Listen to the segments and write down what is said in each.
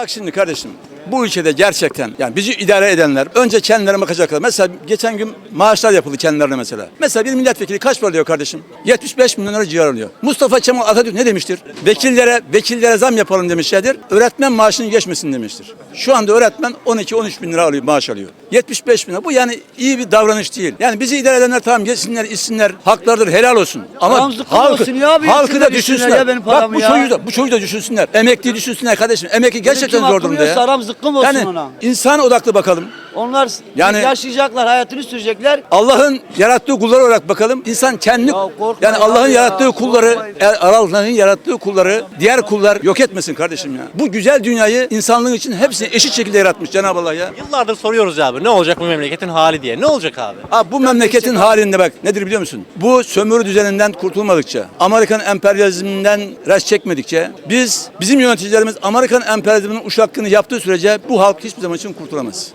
Bak şimdi kardeşim bu ülkede gerçekten yani bizi idare edenler önce kendilerine bakacaklar. Mesela geçen gün maaşlar yapıldı kendilerine mesela. Mesela bir milletvekili kaç para alıyor kardeşim? 75 milyon lira ciğer alıyor. Mustafa Kemal Atatürk ne demiştir? Vekillere vekillere zam yapalım demişlerdir. Öğretmen maaşının geçmesin demiştir. Şu anda öğretmen 12-13 bin lira alıyor, maaş alıyor. 75 bin lira. Bu yani iyi bir davranış değil. Yani bizi idare edenler tamam geçsinler, içsinler, haklardır, helal olsun. Ama halkı, ya, halkı da düşünsünler. ya benim Bak bu çocuğu da, bu çocuğu da düşünsünler. Emekliyi düşünsünler kardeşim. Emekli gerçekten zor durumda ya. yiyorsa aram zıkkım olsun yani ona. insan odaklı bakalım. Onlar Yani- yaşayacaklar, hayatını sürecekler. Allah'ın yarattığı kullar olarak bakalım. İnsan kendi Ya yani ya Allah'ın abi yarattığı ya, kulları Allah'ın yarattığı kulları diğer kullar yok etmesin kardeşim ya. Bu güzel dünyayı insanlığın için hepsini eşit şekilde yaratmış Cenab-ı Allah ya. Yıllardır soruyoruz abi ne olacak bu memleketin hali diye. Ne olacak abi? Abi bu memleketin halinde bak nedir biliyor musun? Bu sömürü düzeninden kurtulmadıkça, Amerikan emperyalizminden res çekmedikçe biz bizim yöneticilerimiz Amerikan emperyalizminin uşaklığını yaptığı sürece bu halk hiçbir zaman için kurtulamaz.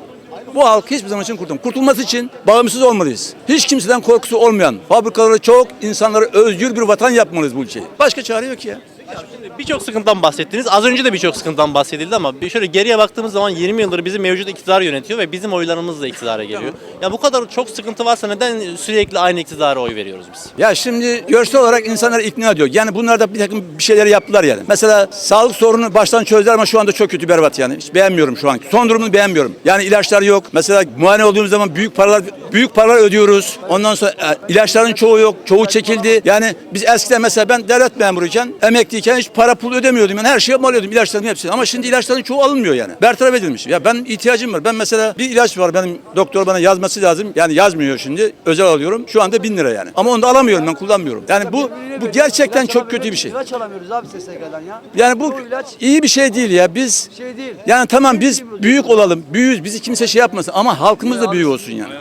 Bu halk hiçbir zaman için kurtulamaz. Kurtulması için bağımsız olmalıyız. Hiç kimseden korkusu olmayan, fabrikaları çok, insanları özgür bir vatan yapmalıyız bu ülkeyi. Başka çare yok ya. Birçok sıkıntıdan bahsettiniz. Az önce de birçok sıkıntıdan bahsedildi ama bir şöyle geriye baktığımız zaman 20 yıldır bizim mevcut iktidar yönetiyor ve bizim oylarımızla iktidara geliyor. Ya bu kadar çok sıkıntı varsa neden sürekli aynı iktidara oy veriyoruz biz? Ya şimdi görsel olarak insanları ikna ediyor. Yani bunlar da bir takım bir şeyleri yaptılar yani. Mesela sağlık sorunu baştan çözdüler ama şu anda çok kötü berbat yani. Hiç beğenmiyorum şu an. Son durumunu beğenmiyorum. Yani ilaçlar yok. Mesela muayene olduğumuz zaman büyük paralar büyük paralar ödüyoruz. Ondan sonra e, ilaçların çoğu yok. Çoğu çekildi. Yani biz eskiden mesela ben devlet memuruyken, emekliyken hiç para pul ödemiyordum. Yani her şeyi alıyordum ilaçların hepsini. Ama şimdi ilaçların çoğu alınmıyor yani. Bertaraf edilmiş. Ya ben ihtiyacım var. Ben mesela bir ilaç var benim doktor bana yazması lazım. Yani yazmıyor şimdi. Özel alıyorum. Şu anda bin lira yani. Ama onu da alamıyorum ben kullanmıyorum. Yani bu bu gerçekten çok kötü bir şey. İlaç alamıyoruz abi SSK'dan ya. Yani bu iyi bir şey değil ya. Biz şey değil. yani tamam biz büyük olalım. Büyüğüz. Bizi kimse şey yapmasın ama halkımız da büyük olsun yani.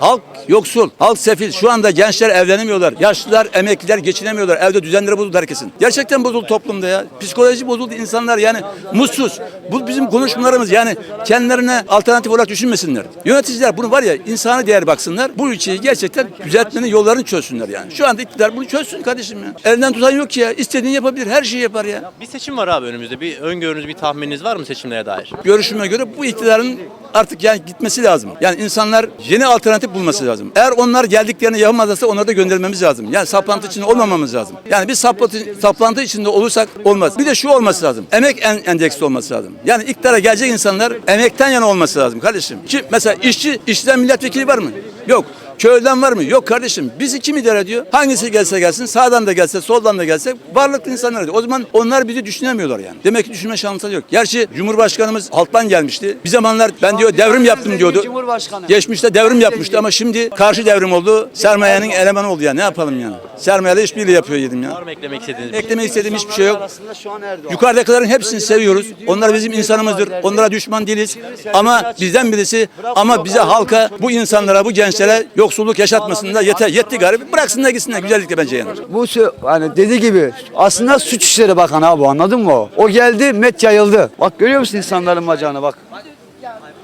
Halk yoksul, halk sefil. Şu anda gençler evlenemiyorlar. Yaşlılar, emekliler geçinemiyorlar. Evde düzenleri bozuldu herkesin. Gerçekten bozuldu toplumda ya. Psikoloji bozuldu insanlar yani mutsuz. Bu bizim konuşmalarımız yani kendilerine alternatif olarak düşünmesinler. Yöneticiler bunu var ya insani değer baksınlar. Bu ülkeyi gerçekten düzeltmenin yollarını çözsünler yani. Şu anda iktidar bunu çözsün kardeşim ya. Elinden tutan yok ki ya. İstediğini yapabilir. Her şeyi yapar ya. Bir seçim var abi önümüzde. Bir öngörünüz, bir tahmininiz var mı seçimlere dair? görüşüme göre bu iktidarın artık yani gitmesi lazım. Yani insanlar yeni alternatif bulması lazım. Eğer onlar geldiklerini yapamazsa onları da göndermemiz lazım. Yani saplantı içinde olmamamız lazım. Yani biz saplantı, saplantı içinde olursak olmaz. Bir de şu olması lazım. Emek en, endeksli olması lazım. Yani iktidara gelecek insanlar emekten yana olması lazım kardeşim. Ki mesela işçi, işçiden milletvekili var mı? Yok. Köyden var mı? Yok kardeşim. Bizi kim idare ediyor? Hangisi gelse gelsin, sağdan da gelse, soldan da gelse varlıklı insanlar ediyor. O zaman onlar bizi düşünemiyorlar yani. Demek ki düşünme şansları yok. Gerçi Cumhurbaşkanımız halktan gelmişti. Bir zamanlar ben diyor devrim yaptım diyordu. Cumhurbaşkanı. Geçmişte devrim yapmıştı ama şimdi karşı devrim oldu. Sermayenin elemanı oldu ya. Ne yapalım yani? Sermayeyle işbirliği yapıyor yedim Var ya. mı eklemek istediğiniz şey? Eklemek istediğim hiçbir şey yok. Arasında şu an Erdoğan. Yukarıdakilerin hepsini seviyoruz. Onlar bizim insanımızdır. Onlara düşman değiliz. Ama bizden birisi ama bize halka, bu insanlara, bu gençlere yoksulluk yaşatmasın da yeter. Yetti garibi. Bıraksınlar gitsinler. Güzellikle bence yani. Bu sü- hani dediği gibi aslında suç işleri bakan abi anladın mı o? O geldi met yayıldı. Bak görüyor musun insanların bacağını bak.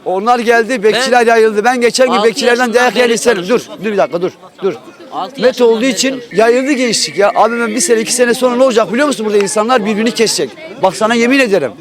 Onlar geldi bekçiler yayıldı. Ben geçen gün Altı bekçilerden yaşından dayak yer beri isterim. Dur dur bir dakika dur dur. Met olduğu için yayıldı gençlik ya. Abi ben bir sene iki sene sonra ne olacak biliyor musun burada insanlar birbirini kesecek. Bak sana yemin ederim.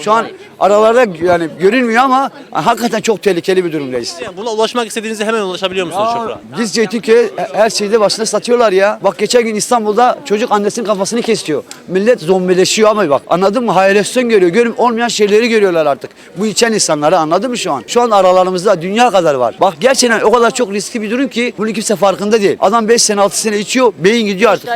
Şu an aralarda yani görünmüyor ama hakikaten çok tehlikeli bir durumdayız. Yani Buna ulaşmak istediğinizde hemen ulaşabiliyor musunuz çok rahat? Biz Zeytinköy her şeyde başına satıyorlar ya. Bak geçen gün İstanbul'da çocuk annesinin kafasını kesiyor. Millet zombileşiyor ama bak anladın mı? Hayalasyon görüyor. Görüm olmayan şeyleri görüyorlar artık. Bu içen insanları anladın mı şu an? Şu an aralarımızda dünya kadar var. Bak gerçekten o kadar çok riskli bir durum ki bunu kimse farkında değil. Adam 5 sene 6 sene içiyor. Beyin gidiyor artık.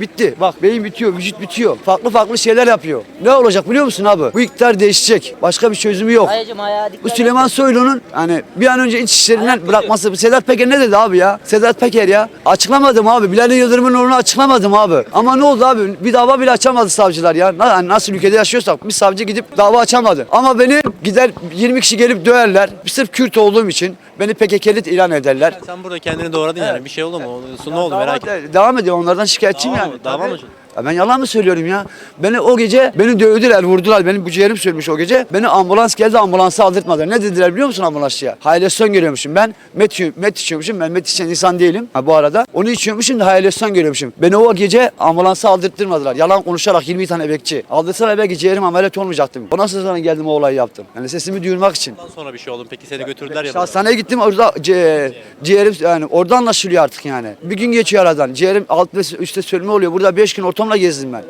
Bitti. Bak beyin bitiyor, vücut bitiyor. Farklı farklı şeyler yapıyor. Ne olacak biliyor musun abi? Bu iktidar değişecek. Başka bir çözümü yok. Dayıcım ayağa Bu et. Süleyman Soylu'nun hani bir an önce iç işlerinden bırakması. Sedat Peker ne dedi abi ya? Sedat Peker ya. Açıklamadım abi. Bilal Yıldırım'ın onu açıklamadım abi. Ama ne oldu abi? Bir dava bile açamadı savcılar ya. Na- hani Nasıl ülkede yaşıyorsak bir savcı gidip dava açamadı. Ama beni gider 20 kişi gelip döverler. Sırf Kürt olduğum için beni PKK'li ilan ederler. Sen burada kendini doğradın yani bir şey oldu mu? Ne oldu merak ettim. Devam ediyor onlardan şikayetçiyim Dava mı? Dava mı? Ya ben yalan mı söylüyorum ya? Beni o gece beni dövdüler, vurdular. Benim bu ciğerim sürmüş o gece. Beni ambulans geldi, ambulansa aldırtmadılar. Ne dediler biliyor musun ambulansçıya? Hayalasyon görüyormuşum ben. Met, met içiyormuşum. Ben met içen insan değilim ha, bu arada. Onu içiyormuşum da hayalasyon görüyormuşum. Beni o gece ambulansa aldırttırmadılar. Yalan konuşarak 20 tane bekçi. Aldırsalar belki ciğerim ameliyat olmayacaktım. O nasıl sonra geldim o olayı yaptım. Yani sesimi duyurmak için. Ondan sonra bir şey oldu. Peki seni götürdüler ya. Hastaneye gittim orada ci- ciğerim yani orada anlaşılıyor artık yani. Bir gün geçiyor aradan. Ciğerim alt ve üstte sölme oluyor. Burada 5 gün ortamla gezdim ben.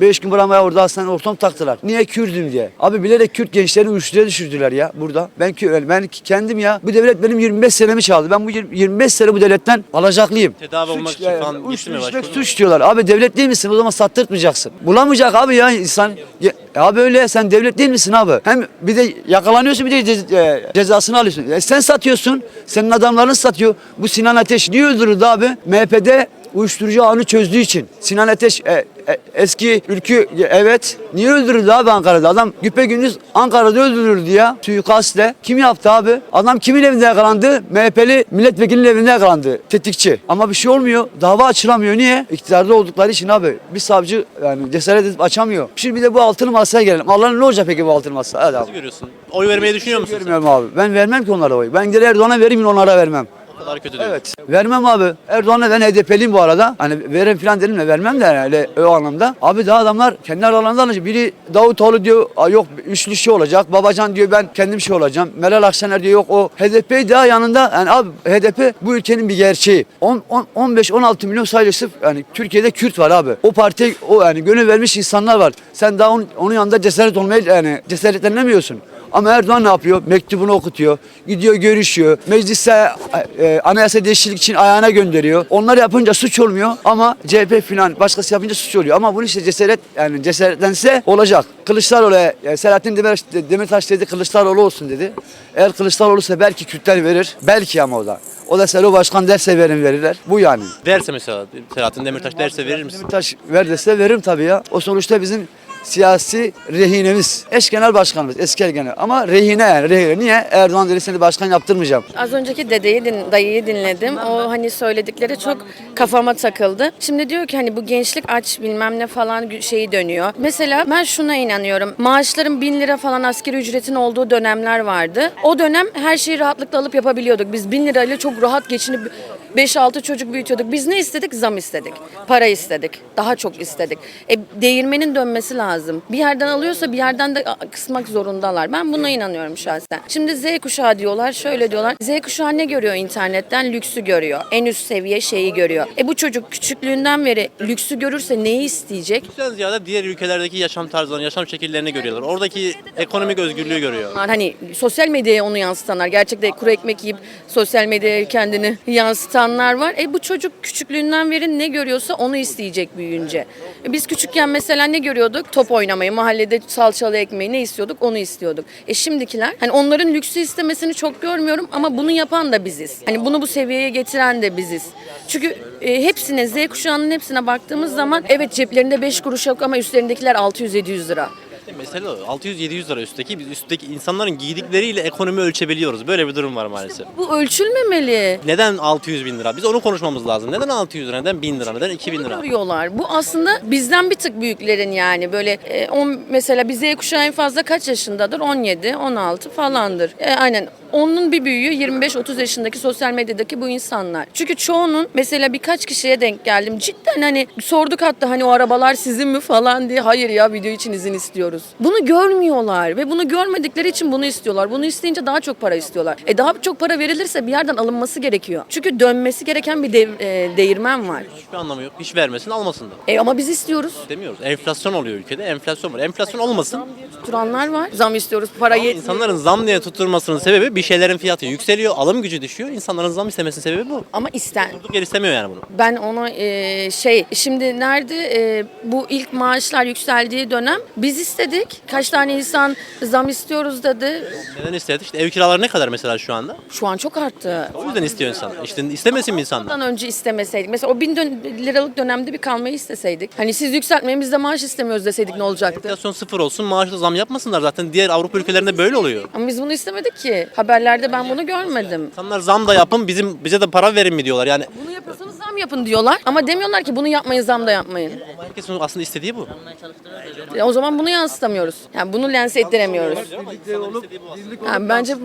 5 gün buramaya orada hastanede ortam taktılar. Niye Kürdüm diye. Abi bilerek Kürt gençlerini uyuşturucuya düşürdüler ya burada. Ben ben kendim ya. Bu devlet benim 25 senemi çaldı. Ben bu 20 25 sene bu devletten alacaklıyım. Tedavi olmak için yani, falan uyuşturucuya başvurdun? suç diyorlar. Abi devlet değil misin? O zaman sattırtmayacaksın. Bulamayacak abi ya insan. Ya, abi öyle sen devlet değil misin abi? Hem bir de yakalanıyorsun bir de e, cezasını alıyorsun. E, sen satıyorsun. Senin adamların satıyor. Bu Sinan Ateş niye öldürüldü abi? MHP'de uyuşturucu ağını çözdüğü için. Sinan Ateş e, e, eski ülkü evet niye öldürüldü abi Ankara'da? Adam güpe gündüz Ankara'da öldürüldü ya suikastle. Kim yaptı abi? Adam kimin evinde yakalandı? MHP'li milletvekilinin evinde yakalandı. Tetikçi. Ama bir şey olmuyor. Dava açılamıyor. Niye? İktidarda oldukları için abi. Bir savcı yani cesaret edip açamıyor. Şimdi bir de bu altın masaya gelelim. Allah'ın ne olacak peki bu altın masa? Hadi abi. Nasıl görüyorsun? Oy vermeyi düşünüyor musun? sen? Vermiyorum abi. Ben vermem ki onlara oy. Ben gider Erdoğan'a vereyim onlara vermem. Kadar kötü diyorsun. Evet. Vermem abi. Erdoğan'a ben HDP'liyim bu arada. Hani verin falan dedim de vermem de öyle o anlamda. Abi daha adamlar kendi aralarında anlaşıyor. Biri Davutoğlu diyor "Aa, yok üçlü şey olacak. Babacan diyor ben kendim şey olacağım. Meral Akşener diyor yok o HDP daha yanında. Yani abi HDP bu ülkenin bir gerçeği. 15-16 milyon sayısı yani Türkiye'de Kürt var abi. O parti o yani gönül vermiş insanlar var. Sen daha onun, onun yanında cesaret olmaya yani cesaretlenemiyorsun. Ama Erdoğan ne yapıyor? Mektubunu okutuyor. Gidiyor görüşüyor. Meclise e, anayasa değişiklik için ayağına gönderiyor. Onlar yapınca suç olmuyor ama CHP falan başkası yapınca suç oluyor. Ama bunu işte cesaret yani cesaretlense olacak. Kılıçdaroğlu e, Selahattin Demirtaş, Demirtaş dedi Kılıçdaroğlu olsun dedi. Eğer Kılıçdaroğlu olursa belki Kürtler verir. Belki ama o da. O da Selo Başkan derse verin verirler. Bu yani. Derse mesela Selahattin Demirtaş derse verir misin? Demirtaş ver dese veririm tabii ya. O sonuçta bizim siyasi rehinemiz. Eş genel başkanımız, eski genel. Ama rehine yani rehine. Niye? Erdoğan dedi seni başkan yaptırmayacağım. Az önceki dedeyi, din, dayıyı dinledim. O hani söyledikleri çok kafama takıldı. Şimdi diyor ki hani bu gençlik aç bilmem ne falan şeyi dönüyor. Mesela ben şuna inanıyorum. Maaşların bin lira falan askeri ücretin olduğu dönemler vardı. O dönem her şeyi rahatlıkla alıp yapabiliyorduk. Biz bin lirayla çok rahat geçinip 5-6 çocuk büyütüyorduk. Biz ne istedik? Zam istedik. Para istedik. Daha çok istedik. E, değirmenin dönmesi lazım. Bir yerden alıyorsa bir yerden de kısmak zorundalar. Ben buna inanıyorum şahsen. Şimdi Z kuşağı diyorlar, şöyle diyorlar. Z kuşağı ne görüyor internetten? Lüksü görüyor. En üst seviye şeyi görüyor. E bu çocuk küçüklüğünden beri lüksü görürse neyi isteyecek? Lüksten ziyade diğer ülkelerdeki yaşam tarzlarını, yaşam şekillerini görüyorlar. Oradaki ekonomik özgürlüğü görüyor. Hani sosyal medyaya onu yansıtanlar, gerçekten kuru ekmek yiyip sosyal medyaya kendini yansıtanlar var. E bu çocuk küçüklüğünden beri ne görüyorsa onu isteyecek büyüyünce. E biz küçükken mesela ne görüyorduk? Top oynamayı, mahallede salçalı ekmeği ne istiyorduk? Onu istiyorduk. E şimdikiler hani onların lüksü istemesini çok görmüyorum ama bunu yapan da biziz. Hani bunu bu seviyeye getiren de biziz. Çünkü e, hepsine Z kuşağının hepsine baktığımız zaman evet ceplerinde 5 kuruş yok ama üstlerindekiler 600-700 lira. Mesela o 600-700 lira üstteki biz üstteki insanların giydikleriyle ekonomi ölçebiliyoruz. Böyle bir durum var maalesef. Bu ölçülmemeli. Neden 600 bin lira? Biz onu konuşmamız lazım. Neden 600 lira? Neden 1000 lira? Neden 2000 lira? görüyorlar. Bu aslında bizden bir tık büyüklerin yani böyle e, on, mesela bir Z kuşağı en fazla kaç yaşındadır? 17, 16 falandır. E, aynen onun bir büyüğü 25-30 yaşındaki sosyal medyadaki bu insanlar. Çünkü çoğunun mesela birkaç kişiye denk geldim. Cidden hani sorduk hatta hani o arabalar sizin mi falan diye. Hayır ya video için izin istiyoruz. Bunu görmüyorlar ve bunu görmedikleri için bunu istiyorlar. Bunu isteyince daha çok para istiyorlar. E daha çok para verilirse bir yerden alınması gerekiyor. Çünkü dönmesi gereken bir dev- e, değirmen var. Hiçbir anlamı yok. Hiç vermesin almasın da. E ama biz istiyoruz. Demiyoruz. Enflasyon oluyor ülkede. Enflasyon var. Enflasyon olmasın. Tutturanlar var. Zam istiyoruz. Para yetmiyor. insanların zam diye tutturmasının sebebi bir şeylerin fiyatı yükseliyor, alım gücü düşüyor. İnsanların zam istemesinin sebebi bu. Ama isten. Durduk yer istemiyor yani bunu. Ben onu e, şey şimdi nerede e, bu ilk maaşlar yükseldiği dönem biz istedik. Kaç tane insan zam istiyoruz dedi. Neden istedi? İşte ev kiraları ne kadar mesela şu anda? Şu an çok arttı. O yüzden istiyor insan. İşte istemesin mi insanlar? Ondan önce istemeseydik. Mesela o bin dön- liralık dönemde bir kalmayı isteseydik. Hani siz yükseltmeyin biz de maaş istemiyoruz deseydik ne olacaktı? Enflasyon sıfır olsun, maaşla zam yapmasınlar zaten. Diğer Avrupa ülkelerinde böyle oluyor. Ama biz bunu istemedik ki. Haberlerde ben bunu görmedim. İnsanlar zam da yapın, bizim bize de para verin mi diyorlar. Yani Bunu yapıyorsanız zam yapın diyorlar ama demiyorlar ki bunu yapmayın zam da yapmayın. Herkesin aslında istediği bu. E, o zaman bunu yansıtamıyoruz. Yani bunu lanse ettiremiyoruz. Yani bence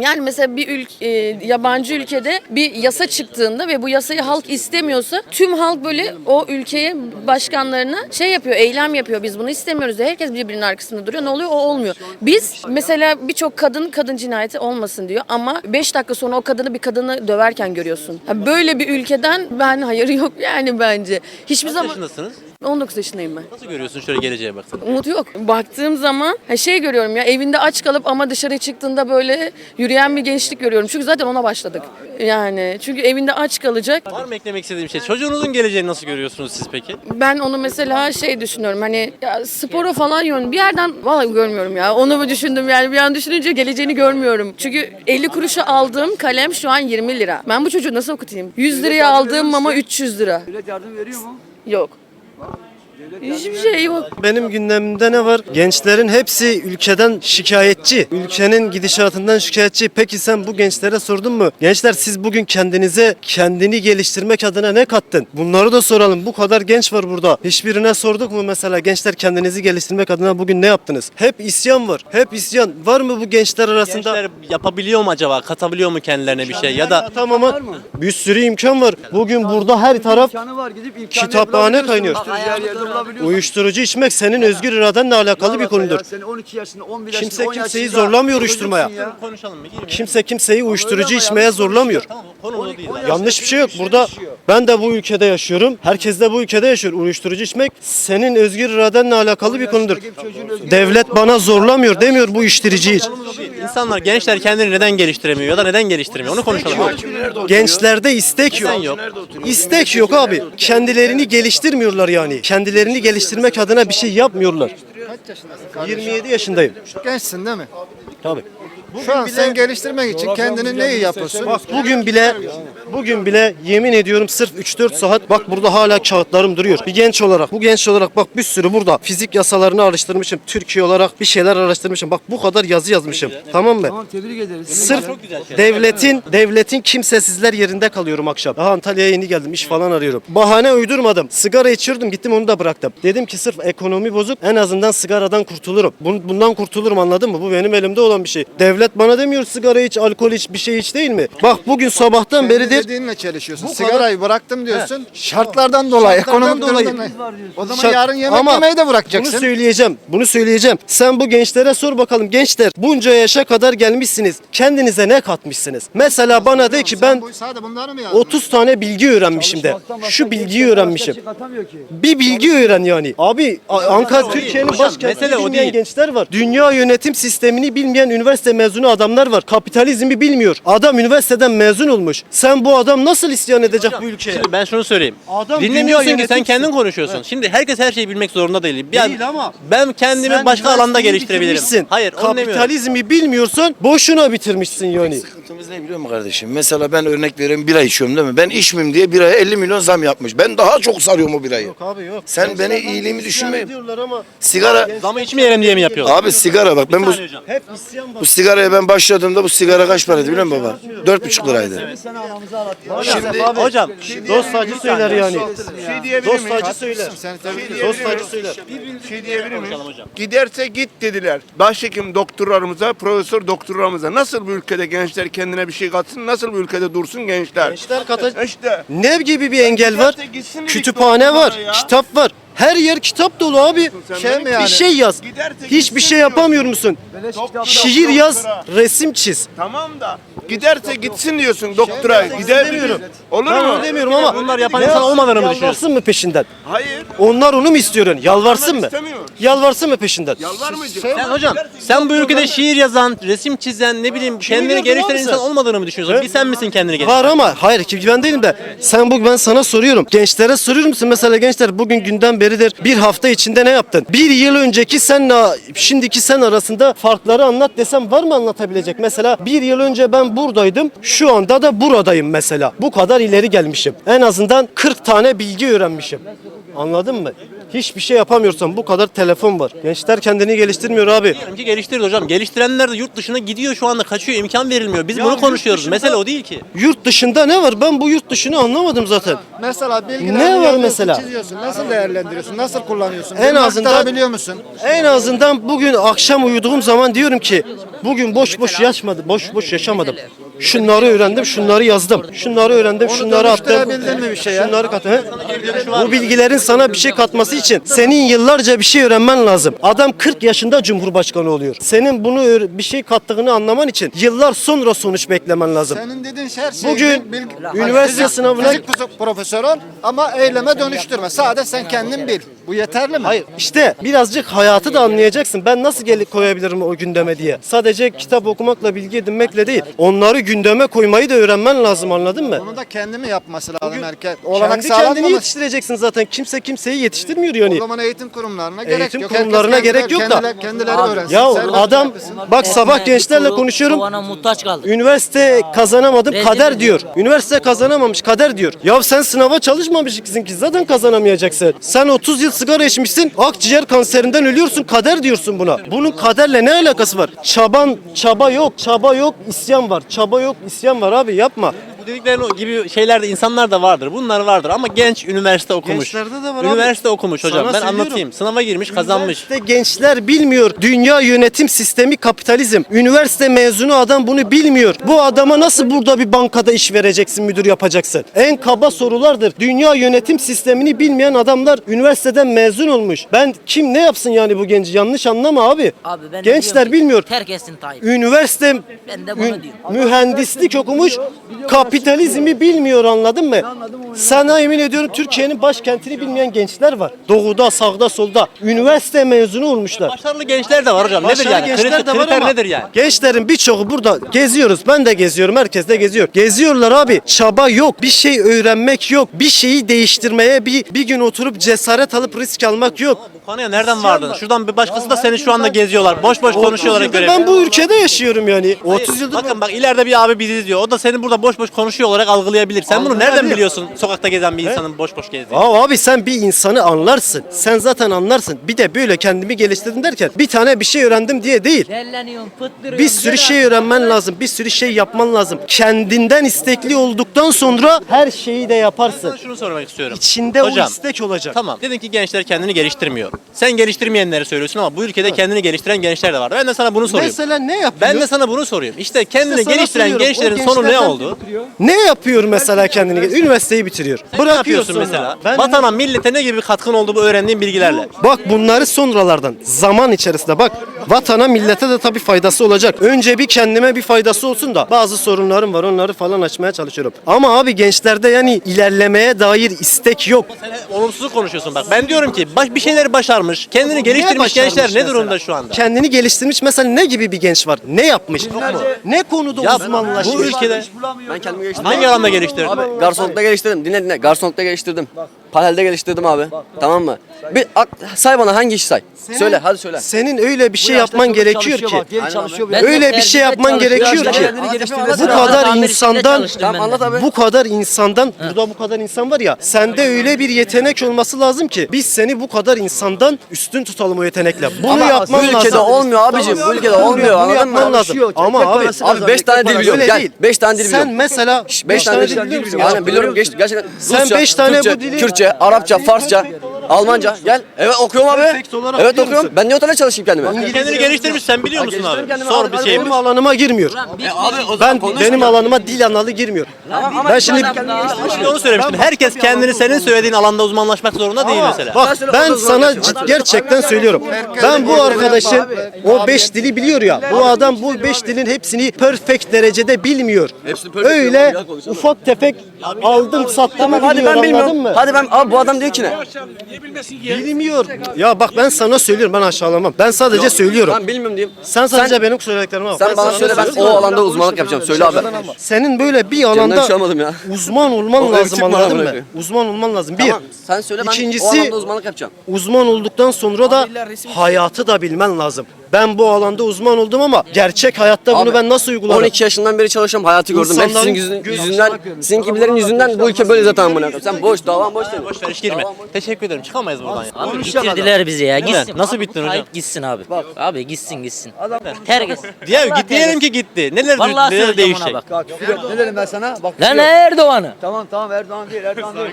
yani mesela bir ülke, yabancı ülkede bir yasa çıktığında ve bu yasayı halk istemiyorsa tüm halk böyle o ülkeye başkanlarına şey yapıyor, eylem yapıyor. Biz bunu istemiyoruz diye herkes birbirinin arkasında duruyor. Ne oluyor? O olmuyor. Biz mesela birçok kadın kadın cinayeti olmasın diyor ama 5 dakika sonra o kadını bir kadını döverken görüyorsun. Böyle bir ülkeden ben hayır yok yani bence. Hiçbir Kaç zaman yaşındasınız? 19 yaşındayım ben. Nasıl görüyorsun şöyle geleceğe baksana? Umut yok. Baktığım zaman ha şey görüyorum ya evinde aç kalıp ama dışarı çıktığında böyle yürüyen bir gençlik görüyorum. Çünkü zaten ona başladık. Yani çünkü evinde aç kalacak. Var mı eklemek istediğim şey? Çocuğunuzun geleceğini nasıl görüyorsunuz siz peki? Ben onu mesela şey düşünüyorum hani ya spora falan yön bir yerden vallahi görmüyorum ya. Onu mu düşündüm yani bir an düşününce geleceğini görmüyorum. Çünkü 50 kuruşa aldığım kalem şu an 20 lira. Ben bu çocuğu nasıl okutayım? 100 liraya aldığım mama 300 lira. Devlet yardım veriyor mu? Yok. Hiçbir şey yok. Benim gündemimde ne var? Gençlerin hepsi ülkeden şikayetçi. Ülkenin gidişatından şikayetçi. Peki sen bu gençlere sordun mu? Gençler siz bugün kendinize kendini geliştirmek adına ne kattın? Bunları da soralım. Bu kadar genç var burada. Hiçbirine sorduk mu mesela gençler kendinizi geliştirmek adına bugün ne yaptınız? Hep isyan var. Hep isyan. Var mı bu gençler arasında? Gençler yapabiliyor mu acaba? Katabiliyor mu kendilerine bir şey? Ya da Tamam ama bir sürü imkan var. Bugün burada her taraf Kütüphane kaynıyor. Her yerde bulabiliyorsun. uyuşturucu içmek senin özgür iradenle alakalı bir konudur. Ya Sen 12 yaşında, 11 yaşında, Kimse 10 kimseyi yaşında zorlamıyor çocuksun uyuşturmaya. ya. konuşalım mı? Girmeyelim. Kimse kimseyi uyuşturucu ama içmeye yanlış zorlamıyor. Tamam konu o değil. zaten. Yanlış bir şey yok. Burada ben de bu ülkede yaşıyorum. Herkes de bu ülkede yaşıyor. Uyuşturucu içmek senin özgür iradenle alakalı bir konudur. Devlet bana zorlamıyor demiyor bu uyuşturucuyu iç. İnsanlar, gençler kendini neden geliştiremiyor ya da neden geliştiremiyor? Onu konuşalım. abi. Gençlerde istek yok. İstek yok abi. Kendilerini geliştirmiyorlar yani. Kendilerini geliştirmek adına bir şey yapmıyorlar. 27 yaşındayım. Gençsin değil mi? Tabii. Şu an sen geliştirmek için kendini neyi yapıyorsun? Bak bugün bile bugün bile yemin ediyorum sırf 3-4 saat bak burada hala kağıtlarım duruyor. Bir genç olarak bu genç olarak bak bir sürü burada fizik yasalarını araştırmışım. Türkiye olarak bir şeyler araştırmışım. Bak bu kadar yazı yazmışım. Tamam mı? Tamam tebrik ederiz. Sırf devletin devletin kimsesizler yerinde kalıyorum akşam. Daha Antalya'ya yeni geldim. iş falan arıyorum. Bahane uydurmadım. Sigara içiyordum. Gittim onu da bıraktım. Dedim ki sırf ekonomi bozuk. En azından sigaradan kurtulurum. Bun- Bundan kurtulurum anladın mı? Bu benim elimde olan bir şey. Devlet bana demiyor sigara iç, alkol iç, bir şey iç değil mi? Bak bugün sabahtan Kendi beridir dediğinle çelişiyorsun. Sigarayı bıraktım diyorsun. Şartlardan dolayı, Şartlardan ekonomik dolayı. O zaman Şart- yarın yemek Ama yemeyi de Bunu bırakacaksın. söyleyeceğim. Bunu söyleyeceğim. Sen bu gençlere sor bakalım. Gençler bunca yaşa kadar gelmişsiniz. Kendinize ne katmışsınız? Mesela bana de ki ben Bu sadece bunları mı yazdın? 30 tane bilgi öğrenmişim de. Şu bilgiyi öğrenmişim. Bir bilgi öğren yani. Abi A- Ankara Türkiye'nin başkenti mesele o bilmeyen değil. gençler var. Dünya yönetim sistemini bilmeyen üniversite mezunu adamlar var. Kapitalizmi bilmiyor. Adam üniversiteden mezun olmuş. Sen bu adam nasıl isyan edecek bu ülkeye? Şimdi ben şunu söyleyeyim. Adam Dinlemiyorsun ki sen kendin konuşuyorsun. Şimdi herkes her şeyi bilmek zorunda değil. Ben, Değil ama ben kendimi Sen başka alanda geliştirebilirim. bitirmişsin. Hayır. Kapitalizmi bilmiyorsan boşuna bitirmişsin yani. Sıkıntımız ne biliyor musun kardeşim? Mesela ben örnek vereyim bira içiyorum değil mi? Ben içmeyeyim diye biraya 50 milyon zam yapmış. Ben daha çok sarıyorum o birayı. Abi yok. Sen beni iyiliğimi düşünme. Diyorlar ama Sigara Zamı içmeyelim diye mi yapıyorlar? abi sigara bak ben bu saniye hocam. Sigaraya ben başladığımda bu sigara kaç paraydı biliyor musun baba? Dört buçuk liraydı. Şimdi Hocam, dost acı söyler yani. şey diyebilir Dost miyim? acı söyler. Sen tabii Dost acı söyler. Şey diyebilir miyim? Giderse git dediler. Başhekim doktorlarımıza, profesör doktorlarımıza. Nasıl bu ülkede gençler kendine bir şey katsın? Nasıl bu ülkede dursun gençler? Gençler kata İşte. ne gibi bir engel var? Kütüphane var, kitap var. Her yer kitap dolu abi. Şey mi yani? Bir şey yaz. Giderse Hiçbir şey yapamıyor musun? Şiir yaz, doktora. resim çiz. Tamam da giderse gitsin diyorsun doktora. Gider demiyorum. Olur Ben mu? onu demiyorum ama Bunlar yapan insan olmadığını mı düşünüyorsun? Yalvarsın mı peşinden? Hayır. Onlar onu mu istiyorsun? Yalvarsın mı? Yalvarsın mı peşinden? Yalvarmayacak. Sen hocam, sen bu ülkede şiir yazan, resim çizen, ne bileyim kendini gördün geliştiren abi sen? insan olmadığını mı düşünüyorsun? Bir sen misin kendini geliştiren? Var ama hayır ki ben değilim de sen bu ben sana soruyorum. Gençlere soruyor musun? Mesela gençler bugün günden beridir bir hafta içinde ne yaptın? Bir yıl önceki senle şimdiki sen arasında farkları anlat desem var mı anlatabilecek? Mesela bir yıl önce ben buradaydım. Şu anda da buradayım mesela. Bu kadar ileri gelmişim. En azından 40 tane bilgi öğrenmişim. Anladın mı? Hiçbir şey yapamıyorsan bu kadar telefon var. Gençler kendini geliştirmiyor abi. Diyelim ki geliştirdi hocam. Geliştirenler de yurt dışına gidiyor şu anda kaçıyor imkan verilmiyor. Biz Ya bunu yurt konuşuyoruz. dışında- Mesele o değil ki. Yurt dışında ne var? Ben bu yurt dışını anlamadım zaten. Mesela bilgilerini Ne var yazıyorsun, mesela? çiziyorsun. Nasıl değerlendiriyorsun? Nasıl kullanıyorsun? En Bunu azından- aktarabiliyor musun? En azından bugün akşam uyuduğum zaman diyorum ki bugün boş boş yaşmadım, boş boş yaşamadım. Şunları öğrendim, şunları yazdım. Şunları öğrendim, şunları attım. şeye? Şunları kat. He? Bu bilgilerin sana bir şey katması için senin yıllarca bir şey öğrenmen lazım. Adam 40 yaşında cumhurbaşkanı oluyor. Senin bunu bir şey kattığını anlaman için yıllar sonra sonuç beklemen lazım. Senin dediğin her şey Bugün üniversite sınavına- fizik profesör ol ama eyleme dönüştürme. Sadece sen kendin bil. Bu yeterli mi? Hayır işte birazcık hayatı da anlayacaksın. Ben nasıl gelip koyabilirim o gündeme diye. Sadece kitap okumakla bilgi edinmekle değil. Onları gündeme koymayı da öğrenmen lazım anladın mı? Bunu da kendi mi yapması lazım Bugün erkek? Olanak Kendi kendini yetiştireceksin zaten. Kimse kimseyi yetiştirmiyor O yani. zaman eğitim kurumlarına gerek Eğitim yok. kurumlarına Herkes gerek yok da. kendileri- Kendileri öğrensin. Ya serbest adam bırakılsın. bak sabah gençlerle konuşuyorum. Muhtaç kaldık. Üniversite kazanamadım Rezil kader ediyor. diyor. Üniversite kazanamamış kader diyor. Ya sen sınava çalışmamışsın ki zaten kazanamayacaksın. Sen 30 yıl sigara içmişsin akciğer kanserinden ölüyorsun kader diyorsun buna. Bunun kaderle ne alakası var? Çaban çaba yok çaba yok isyan var. Çaba yok isyan var abi yapma. Dediklerin o gibi şeylerde insanlar da vardır. Bunlar vardır ama genç üniversite okumuş. Gençlerde de var abi. Üniversite okumuş hocam. Sana ben söylüyorum. anlatayım. Sınava girmiş, kazanmış. Üniversite gençler bilmiyor. Dünya yönetim sistemi kapitalizm. Üniversite mezunu adam bunu bilmiyor. Bu adama nasıl burada bir bankada iş vereceksin, müdür yapacaksın? En kaba sorulardır. Dünya yönetim sistemini bilmeyen adamlar üniversiteden mezun olmuş. Ben kim ne yapsın yani bu genci? Yanlış anlama abi. Abi ben de diyorum Gençler ki, bilmiyor. Terk etsin Tayyip. Üniversite Ben de bunu ün- diyorum. mühendislik okumuş kapitalizmi bilmiyor anladın mı? Sana emin ediyorum Türkiye'nin başkentini bilmeyen gençler var. Doğuda, sağda, solda. Üniversite mezunu olmuşlar. Başarılı gençler de var hocam. Nedir Başarılı yani? gençler Kriter, de var kriter ama nedir yani? Gençlerin birçoğu burada geziyoruz. Ben de geziyorum. Herkes de geziyor. Geziyorlar abi. Çaba yok. Bir şey öğrenmek yok. Bir şeyi değiştirmeye bir, bir gün oturup cesaret alıp risk almak yok. Bu konuya nereden vardın? Şuradan bir başkası da seni şu anda geziyorlar. Boş boş konuşuyorlar. 30 yıldır göre. ben bu ülkede yaşıyorum yani. 30 Hayır, yıldır Bakın bak ileride bir abi bizi izliyor. O da seni burada boş boş konuşuyor olarak algılayabilir. Sen bunu nereden biliyorsun? Sokakta gezen bir insanın boş boş gezdiğini. Aa abi sen bir insanı anlarsın. Sen zaten anlarsın. Bir de böyle kendimi geliştirdim derken bir tane bir şey öğrendim diye değil. Bir sürü şey öğrenmen lazım. Bir sürü şey yapman lazım. Kendinden istekli olduktan sonra her şeyi de yaparsın. Sana şunu sormak istiyorum. İçinde o Hocam, istek olacak. Tamam. Dedin ki gençler kendini geliştirmiyor. Sen geliştirmeyenleri söylüyorsun ama bu ülkede kendini geliştiren gençler de var. Ben de sana bunu soruyorum. Mesela ne yapıyor? Ben de sana bunu soruyorum. İşte kendini sana geliştiren soruyorum. gençlerin O sonu ne gençlerden oldu? Ne yapıyor mesela kendini? Üniversiteyi bitiriyor. Sen ne Bırakıyor yapıyorsun sonra. mesela? Ben Vatana, millete ne gibi katkın oldu bu öğrendiğin bilgilerle? Bak bunları sonralardan zaman içerisinde bak vatana millete de tabii faydası olacak. Önce bir kendime bir faydası olsun da bazı sorunlarım var onları falan açmaya çalışıyorum. Ama abi gençlerde yani ilerlemeye dair istek yok. Olumsuzluk konuşuyorsun bak. Ben diyorum ki baş, bir şeyleri başarmış, kendini geliştirmiş başarmış gençler ne mesela? durumda şu anda? Kendini geliştirmiş mesela ne gibi bir genç var? Ne yapmış? Ne konuda Ya uzmanlaşmış? bu ülkede Ben kendimi geliştirdim. hangi alanda geliştirdin? Abi garsonlukta geliştirdim. Dinle dinle. Garsonlukta geliştirdim. Panelde geliştirdim abi. Tamam mı? Bir ak- say bana hangi işi say? söyle hadi söyle. Senin öyle bir şey yapman gerekiyor ki. Öyle bir şey yapman gerekiyor ki. Bu kadar insandan Tamam anlat abi. Bu kadar insandan, burada bu kadar insan var ya, sende öyle bir yetenek olması lazım ki biz seni bu kadar insandan üstün tutalım o yetenekle. Bunu Ama yapman bu ülkede lazım. olmuyor abicim. Bu ülkede Bunu olmuyor anladın yapman mı? lazım. Ama abi, Abi kazanıyor, 5 tane dil biliyorum. Öyle Gel. değil. 5 tane dil sen biliyorum. mesela 5 tane dil biliyor musun? Aynen biliyorum. Geç, gerçekten Sen Rusça, beş tane Türkçe, bu dili- Kürtçe, Arapça, Farsça, Almanca. Gel. Evet okuyorum abi. Olarak Evet biliyor okuyorum. musun? Ben niye otele çalışayım kendime? Kendini geliştirmiş sen biliyor musun abi? kendimi Sor abi. bir şey. Benim alanıma girmiyor. Ben benim alanıma dil analı girmiyor. Ben şimdi Şimdi onu söylemiştim. Herkes kendini senin söylediğin alanda uzmanlaşmak zorunda değil mesela. Bak ben sana cid- gerçekten söylüyorum. Ben bu arkadaşın o beş dili biliyor ya. Bu adam bu beş dilin hepsini perfect derecede bilmiyor. Hepsini perfect Öyle biliyor, ufak tefek aldım sattım Tamam hadi ben bilmiyorum. Hadi ben abi bu adam diyor ki ne? Bilmiyor. Ya bak ben sana söylüyorum ben aşağılamam. Ben sadece söylüyorum. Ben bilmiyorum diyeyim. Sen sadece benim söylediklerime bak. Sen bana sana söyle ben o söylüyorum. alanda uzmanlık yapacağım. Söyle abi. Senin böyle bir şey alanda almadım ya. uzman olman O lazım anladın mı? Uzman olman lazım. Bir, Tamam sen söyle ben o İkincisi- alanda uzmanlık yapacağım. uzman olduktan sonra da hayatı da bilmen lazım. Ben bu alanda uzman oldum ama gerçek hayatta bunu Abi, ben nasıl uygularım? 12 yaşından beri çalışıyorum hayatı gördüm. Hep sizin yüzün- göz- yüzünden, sizin gibilerin yüzünden bu ülke böyle zaten amına koyayım. Sen boş, davan boş senin. Boş ver iş girme. Teşekkür ederim. çıkamayız buradan ya. Abi bitirdiler bizi ya. Gitsin. Nasıl Abi bu hocam? Gitsin abi. Bak. Abi gitsin gitsin. Adam Tergis. Diye, Allah git diyelim ki gitti. Neler, Vallahi neler söyleyeceğim ona değişecek? bak. Bak küfür et. Ne dedim ben sana? Bak Lan küfür ne et. Erdoğan'ı? Tamam tamam Erdoğan değil Erdoğan değil.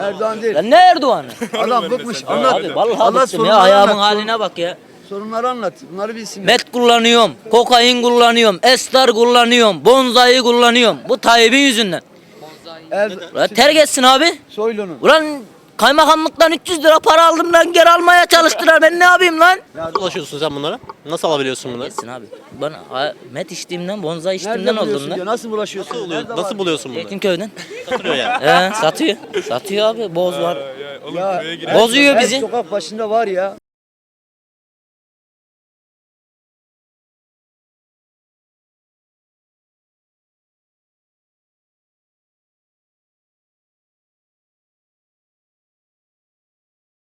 Erdoğan değil. Lan ne Erdoğan'ı? Adam bıkmış anlat. Abi vallahi Allah bıktım ya sorunları ayağımın haline bak ya. Sorunları anlat. Bunları bilsinler. Met kullanıyorum, kokain kullanıyorum, esrar kullanıyorum, bonzai kullanıyorum. Bu Tayyip'in yüzünden. Er, Ulan terk etsin abi. Soylu'nun. Ulan kaymakamlıktan 300 lira para aldım lan geri almaya çalıştılar. Ben ne yapayım lan? Nasıl ulaşıyorsun sen bunlara? Nasıl alabiliyorsun bunları? Etsin abi. Bana a- met içtiğimden, bonzai Nereden içtiğimden buluyorsun oldum lan. Nasıl bulaşıyorsun? Nasıl, oluyor? Nerede var? Nasıl buluyorsun bunları? Zeytinköy'den. Satılıyor yani. He satıyor. Satıyor abi boz var. Ya, Bozuyor her bizi. sokak başında var ya.